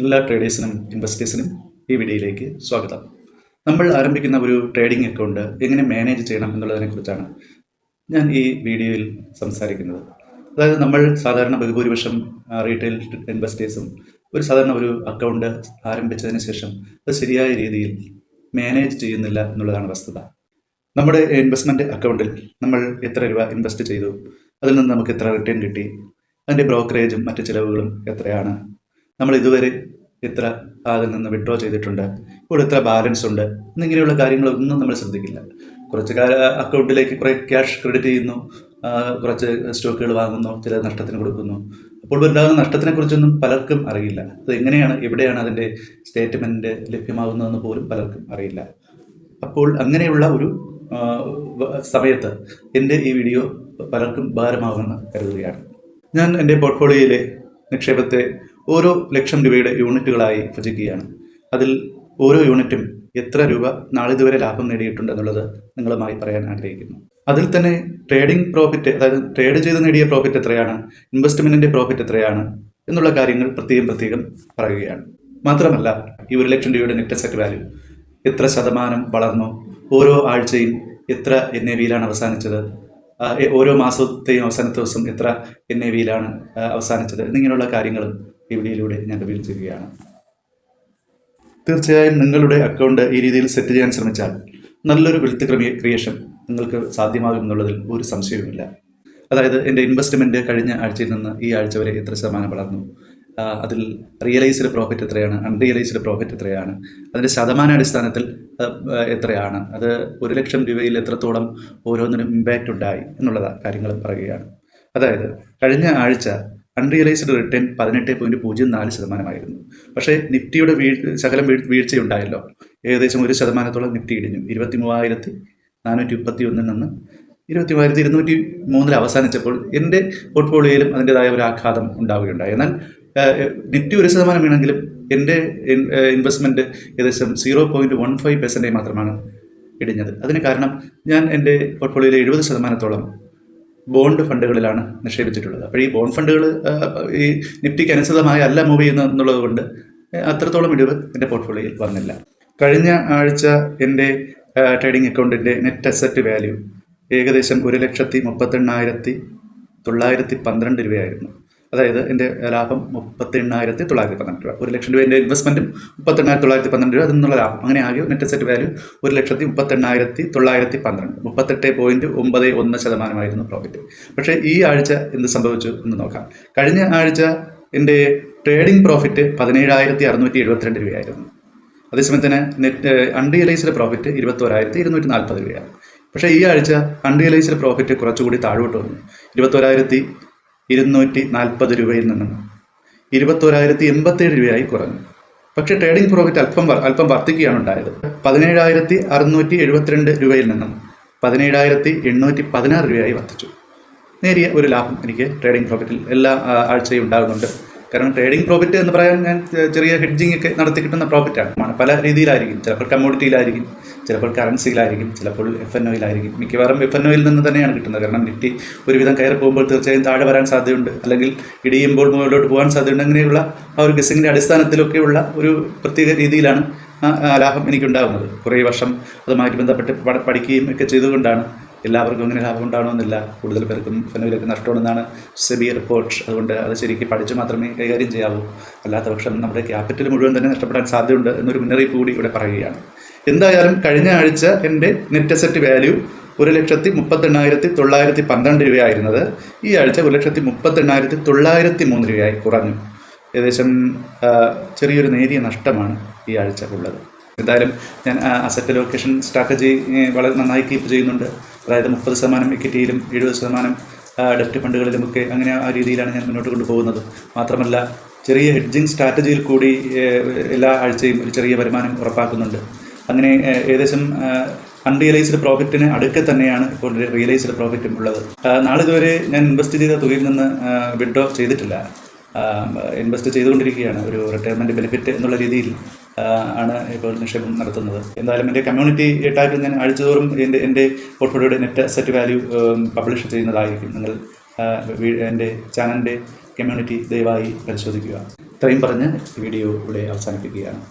എല്ലാ ട്രേഡേഴ്സിനും ഇൻവെസ്റ്റേഴ്സിനും ഈ വീഡിയോയിലേക്ക് സ്വാഗതം. നമ്മൾ ആരംഭിക്കുന്ന ഒരു ട്രേഡിംഗ് അക്കൗണ്ട് എങ്ങനെ മാനേജ് ചെയ്യണം എന്നുള്ളതിനെക്കുറിച്ചാണ് ഞാൻ ഈ വീഡിയോയിൽ സംസാരിക്കുന്നത്. അതായത് നമ്മൾ സാധാരണ ബഹുഭൂരിപക്ഷം റീറ്റെയിൽ ഇൻവെസ്റ്റേഴ്സും ഒരു സാധാരണ ഒരു അക്കൗണ്ട് ആരംഭിച്ചതിന് ശേഷം അത് ശരിയായ രീതിയിൽ മാനേജ് ചെയ്യുന്നില്ല എന്നുള്ളതാണ് വസ്തുത. നമ്മുടെ ഇൻവെസ്റ്റ്മെന്റ് അക്കൗണ്ടിൽ നമ്മൾ എത്ര രൂപ ഇൻവെസ്റ്റ് ചെയ്തു? അതിൽ നിന്ന് നമുക്ക് എത്ര റിട്ടേൺ കിട്ടി? അതിന്റെ ബ്രോക്കറേജും മറ്റു ചിലവുകളും എത്രയാണ്? നമ്മൾ ഇതുവരെ ഇത്ര അതിൽ നിന്ന് വിഡ്രോ ചെയ്തിട്ടുണ്ട്. ഇപ്പോൾ ഇത്ര ബാലൻസ് ഉണ്ട്. എന്നിങ്ങനെയുള്ള കാര്യങ്ങളൊന്നും നമ്മൾ ശ്രദ്ധിക്കില്ല. കുറച്ച് കാല അക്കൗണ്ടിലേക്ക് കുറേ ക്യാഷ് ക്രെഡിറ്റ് ചെയ്യുന്നു. കുറച്ച് സ്റ്റോക്കുകൾ വാങ്ങുന്നു. ചില നഷ്ടത്തിന് കൊടുക്കുന്നു. അപ്പോൾ ഉണ്ടാകുന്ന നഷ്ടത്തിനെക്കുറിച്ചൊന്നും പലർക്കും അറിയില്ല. അത് എങ്ങനെയാണ് എവിടെയാണ് അതിന്റെ സ്റ്റേറ്റ്മെന്റ് ലഭ്യമാകുന്നതെന്ന് പോലും പലർക്കും അറിയില്ല. അപ്പോൾ അങ്ങനെയുള്ള ഒരു സമയത്ത് എന്റെ ഈ വീഡിയോ പലർക്കും ഭാരമാകുമെന്ന് കരുതുകയാണ്. ഞാൻ എന്റെ പോർട്ട്ഫോളിയോയിലെ നിക്ഷേപത്തെ ഓരോ ലക്ഷം രൂപയുടെ യൂണിറ്റുകളായി വിഭജിക്കുകയാണ് അതിൽ ഓരോ യൂണിറ്റും എത്ര രൂപ നാളിതുവരെ ലാഭം നേടിയിട്ടുണ്ട് എന്നുള്ളത് നിങ്ങളുമായി പറയാൻ ആഗ്രഹിക്കുന്നു. അതിൽ തന്നെ ട്രേഡിംഗ് പ്രോഫിറ്റ് അതായത് ട്രേഡ് ചെയ്ത് നേടിയ പ്രോഫിറ്റ് എത്രയാണ് ഇൻവെസ്റ്റ്മെന്റിന്റെ പ്രോഫിറ്റ് എത്രയാണ് എന്നുള്ള കാര്യങ്ങൾ പ്രത്യേകം പ്രത്യേകം പറയുകയാണ്. മാത്രമല്ല ഈ ഒരു ലക്ഷം രൂപയുടെ നെറ്റ് അസറ്റ് വാല്യൂ എത്ര ശതമാനം വളർന്നു ഓരോ ആഴ്ചയും എത്ര എൻ എ വിയിലാണ് അവസാനിച്ചത് ഓരോ മാസത്തെയും അവസാനത്തെ ദിവസം എത്ര എൻ എ വിയിലാണ് അവസാനിച്ചത് എന്നിങ്ങനെയുള്ള കാര്യങ്ങളും ഈ ഞാൻ റിവീൽ ചെയ്യുകയാണ് തീർച്ചയായും നിങ്ങളുടെ അക്കൗണ്ട് ഈ രീതിയിൽ സെറ്റ് ചെയ്യാൻ ശ്രമിച്ചാൽ നല്ലൊരു വെൽത്ത് ക്രിയേഷൻ നിങ്ങൾക്ക് സാധ്യമാകും എന്നുള്ളതിൽ ഒരു സംശയവുമില്ല. അതായത് എന്റെ ഇൻവെസ്റ്റ്മെന്റ് കഴിഞ്ഞ ആഴ്ചയിൽ നിന്ന് ഈ ആഴ്ച വരെ എത്ര ശതമാനം വളർന്നു? അതിൽ റിയലൈസ്ഡ് പ്രോഫിറ്റ് എത്രയാണ്? അൺറിയലൈസ്ഡ് പ്രോഫിറ്റ് എത്രയാണ്? അതിന്റെ ശതമാനാടിസ്ഥാനത്തിൽ എത്രയാണ്? അത് ഒരു ലക്ഷം രൂപയിൽ എത്രത്തോളം ഓരോന്നിനും ഇമ്പാക്റ്റ് ഉണ്ടായി? എന്നുള്ള കാര്യങ്ങൾ പറയുകയാണ്. അതായത് കഴിഞ്ഞ ആഴ്ച അൺറിയലൈസ്ഡ് റിട്ടേൺ പതിനെട്ട് പോയിന്റ് പൂജ്യം നാല് ശതമാനമായിരുന്നു. പക്ഷേ നിഫ്റ്റിയുടെ വീഴ് ശകലം വീഴ് വീഴ്ചയുണ്ടായല്ലോ. ഏകദേശം ഒരു ശതമാനത്തോളം നിഫ്റ്റി ഇടിഞ്ഞു. ഇരുപത്തി മൂവായിരത്തി നാനൂറ്റി മുപ്പത്തി ഒന്നിൽ നിന്ന് ഇരുപത്തി മൂവായിരത്തി ഇരുന്നൂറ്റി മൂന്നിൽ അവസാനിച്ചപ്പോൾ എന്റെ പോർട്ട്ഫോളിയോയിലും അതിന്റെതായ ഒരു ആഘാതം ഉണ്ടാവുകയുണ്ടായി. എന്നാൽ നിഫ്റ്റി ഒരു ശതമാനം വീണെങ്കിലും എന്റെ ഇൻവെസ്റ്റ്മെന്റ് ഏകദേശം zero point one five percentage മാത്രമാണ് ഇടിഞ്ഞത്. അതിന് കാരണം ഞാൻ എന്റെ പോർട്ട്ഫോളിയോയിലെ എഴുപത് ശതമാനത്തോളം ബോണ്ട് ഫണ്ടുകളിലാണ് നിക്ഷേപിച്ചിട്ടുള്ളത്. അപ്പോൾ ഈ ബോണ്ട് ഫണ്ടുകൾ ഈ നിഫ്റ്റിക്ക് അനുസൃതമായി അല്ല മൂവ് ചെയ്യുന്നത് എന്നുള്ളത് കൊണ്ട് അത്രത്തോളം ഇടിവ് എന്റെ പോർട്ട്ഫോളിയോയിൽ വന്നില്ല. കഴിഞ്ഞ ആഴ്ച എന്റെ ട്രേഡിംഗ് അക്കൗണ്ടിന്റെ നെറ്റ് അസറ്റ് വാല്യൂ ഏകദേശം ഒരു ലക്ഷത്തി മുപ്പത്തെണ്ണായിരത്തി തൊള്ളായിരത്തി പന്ത്രണ്ട് രൂപയായിരുന്നു. അതായത് എന്റെ ലാഭം മുപ്പത്തി എണ്ണായിരത്തി തൊള്ളായിരത്തി പന്ത്രണ്ട് രൂപ. ഒരു ലക്ഷം രൂപ എന്റെ ഇൻവെസ്റ്റ്മെന്റും മുപ്പത്തെണ്ണായിരത്തി തൊള്ളായിരത്തി പന്ത്രണ്ട് രൂപ അതിൽ ലാഭം. അങ്ങനെ ആകെ നെറ്റ് സെറ്റ് വാല്യൂ ഒരു ലക്ഷത്തി മുപ്പത്തെണ്ണായിരത്തി തൊള്ളായിരത്തി പന്ത്രണ്ട്. മുപ്പത്തെട്ട് പോയിന്റ് ഒമ്പത് ഒന്ന് ശതമാനമായിരുന്നു പ്രോഫിറ്റ് പക്ഷേ ഈ ആഴ്ച എന്ത് സംഭവിച്ചു എന്ന് നോക്കാം. കഴിഞ്ഞ ആഴ്ച എന്റെ ട്രേഡിംഗ് പ്രോഫിറ്റ് പതിനേഴായിരത്തി അറുന്നൂറ്റി എഴുപത്തിരണ്ട് രൂപയായിരുന്നു. അതേസമയം തന്നെ നെറ്റ് അൺറിയലൈസ്ഡ് പ്രോഫിറ്റ് ഇരുപത്തോരായിരത്തി ഇരുന്നൂറ്റി നാൽപ്പത് രൂപയാണ്. പക്ഷേ ഈ ആഴ്ച അൺറിയലൈസ്ഡ് പ്രോഫിറ്റ് കുറച്ചുകൂടി താഴോട്ട് വന്നു. ഇരുപത്തോരായിരത്തി ഇരുന്നൂറ്റി നാൽപ്പത് രൂപയിൽ നിന്നും ഇരുപത്തോരായിരത്തി എൺപത്തേഴ് രൂപയായി കുറഞ്ഞു. പക്ഷേ ട്രേഡിംഗ് പ്രോഫിറ്റ് അല്പം അല്പം വർദ്ധിക്കുകയാണ് ഉണ്ടായത്. പതിനേഴായിരത്തി അറുന്നൂറ്റി എഴുപത്തിരണ്ട് രൂപയിൽ നിന്നും പതിനേഴായിരത്തി എണ്ണൂറ്റി പതിനാറ് രൂപയായി വർദ്ധിച്ചു. നേരിയ ഒരു ലാഭം എനിക്ക് ട്രേഡിംഗ് പ്രോഫിറ്റിൽ എല്ലാ ആഴ്ചയും ഉണ്ടാകുന്നുണ്ട്. കാരണം ട്രേഡിംഗ് പ്രോഫിറ്റ് എന്ന് പറയാൻ ഞാൻ ചെറിയ ഹെഡ്ജിംഗ് ഒക്കെ നടത്തി കിട്ടുന്ന പ്രോഫിറ്റാണ് പല രീതിയിലായിരിക്കും. ചിലപ്പോൾ കമ്മോഡിറ്റിയിലായിരിക്കും ചിലപ്പോൾ കറൻസിയിലായിരിക്കും ചിലപ്പോൾ എഫ് എൻ ഒയിലായിരിക്കും മിക്കവാറും എഫ് എൻ ഒയിൽ നിന്ന് തന്നെയാണ് കിട്ടുന്നത്. കാരണം നിഫ്റ്റി ഒരുവിധം കയറി പോകുമ്പോൾ തീർച്ചയായും താഴെ വരാൻ സാധ്യതയുണ്ട്. അല്ലെങ്കിൽ ഇടിയുമ്പോൾ മുകളിലോട്ട് പോകാൻ സാധ്യതയുണ്ട്. അങ്ങനെയുള്ള ആ ഒരു ഗസിങ്ങിന്റെ അടിസ്ഥാനത്തിലൊക്കെയുള്ള ഒരു പ്രത്യേക രീതിയിലാണ് ആ ലാഭം എനിക്കുണ്ടാകുന്നത്. കുറേ വർഷം അതുമായിട്ട് ബന്ധപ്പെട്ട് പഠ- പഠിക്കുകയും ഒക്കെ ചെയ്തുകൊണ്ടാണ് എല്ലാവർക്കും അങ്ങനെ ലാഭം ഉണ്ടാവണമെന്നില്ല. കൂടുതൽ പേർക്കും ഫെനോയിലൊക്കെ നഷ്ടമാണെന്നാണ് സെബി റിപ്പോർട്ട്. അതുകൊണ്ട് അത് ശരിക്കും പഠിച്ച് മാത്രമേ കൈകാര്യം ചെയ്യാവൂ. അല്ലാത്ത പക്ഷം നമ്മുടെ ക്യാപിറ്റൽ മുഴുവൻ തന്നെ നഷ്ടപ്പെടാൻ സാധ്യതയുണ്ട് എന്നൊരു മുന്നറിയിപ്പ് കൂടി ഇവിടെ പറയുകയാണ്. എന്തായാലും കഴിഞ്ഞ ആഴ്ച എന്റെ നെറ്റ് അസറ്റ് വാല്യൂ ഒരു ലക്ഷത്തി മുപ്പത്തെണ്ണായിരത്തി തൊള്ളായിരത്തി പന്ത്രണ്ട് രൂപയായിരുന്നത്. ഈ ആഴ്ച ഒരു ലക്ഷത്തി മുപ്പത്തെണ്ണായിരത്തി തൊള്ളായിരത്തി മൂന്ന് രൂപയായി കുറഞ്ഞു. ഏകദേശം ചെറിയൊരു നേരിയ നഷ്ടമാണ് ഈ ആഴ്ച ഉള്ളത്. എന്തായാലും ഞാൻ അസറ്റ് ലൊക്കേഷൻ സ്ട്രാറ്റജി വളരെ നന്നായി കീപ്പ് ചെയ്യുന്നുണ്ട്. അതായത് മുപ്പത് ശതമാനം ഇക്വിറ്റിയിലും എഴുപത് ശതമാനം ഡെപ്റ്റ് ഫണ്ടുകളിലുമൊക്കെ അങ്ങനെ ആ രീതിയിലാണ് ഞാൻ മുന്നോട്ട് കൊണ്ടുപോകുന്നത്. മാത്രമല്ല ചെറിയ ഹെഡ്ജിങ് സ്ട്രാറ്റജിയിൽ കൂടി എല്ലാ ആഴ്ചയും ഒരു ചെറിയ വരുമാനം ഉറപ്പാക്കുന്നുണ്ട്. അങ്ങനെ ഏകദേശം അൺറിയലൈസ്ഡ് പ്രോഫിറ്റിന് അടുക്കെ തന്നെയാണ് ഇപ്പോൾ റിയലൈസ്ഡ് പ്രോഫിറ്റും ഉള്ളത്. നാളിതുവരെ ഞാൻ ഇൻവെസ്റ്റ് ചെയ്ത തുകയിൽ നിന്ന് വിഡ്രോ ചെയ്തിട്ടില്ല. ഇൻവെസ്റ്റ് ചെയ്തുകൊണ്ടിരിക്കുകയാണ്. ഒരു റിട്ടയർമെന്റ് ബെനിഫിറ്റ് എന്നുള്ള രീതിയിൽ. ആണ് ഇപ്പോൾ നിക്ഷേപം നടത്തുന്നത്. എന്തായാലും എന്റെ കമ്മ്യൂണിറ്റി ടാഗിൽ ഞാൻ ആഴ്ചതോറും എന്റെ എന്റെ പോർട്ട്ഫോളിയോയുടെ നെറ്റ് അസറ്റ് വാല്യൂ പബ്ലിഷ് ചെയ്യുന്നതായിരിക്കും. നിങ്ങൾ എന്റെ ചാനലിന്റെ കമ്മ്യൂണിറ്റി ദയവായി പരിശോധിക്കുക. ഇത്രയും പറഞ്ഞ് വീഡിയോ ഇവിടെ അവസാനിപ്പിക്കുകയാണ്.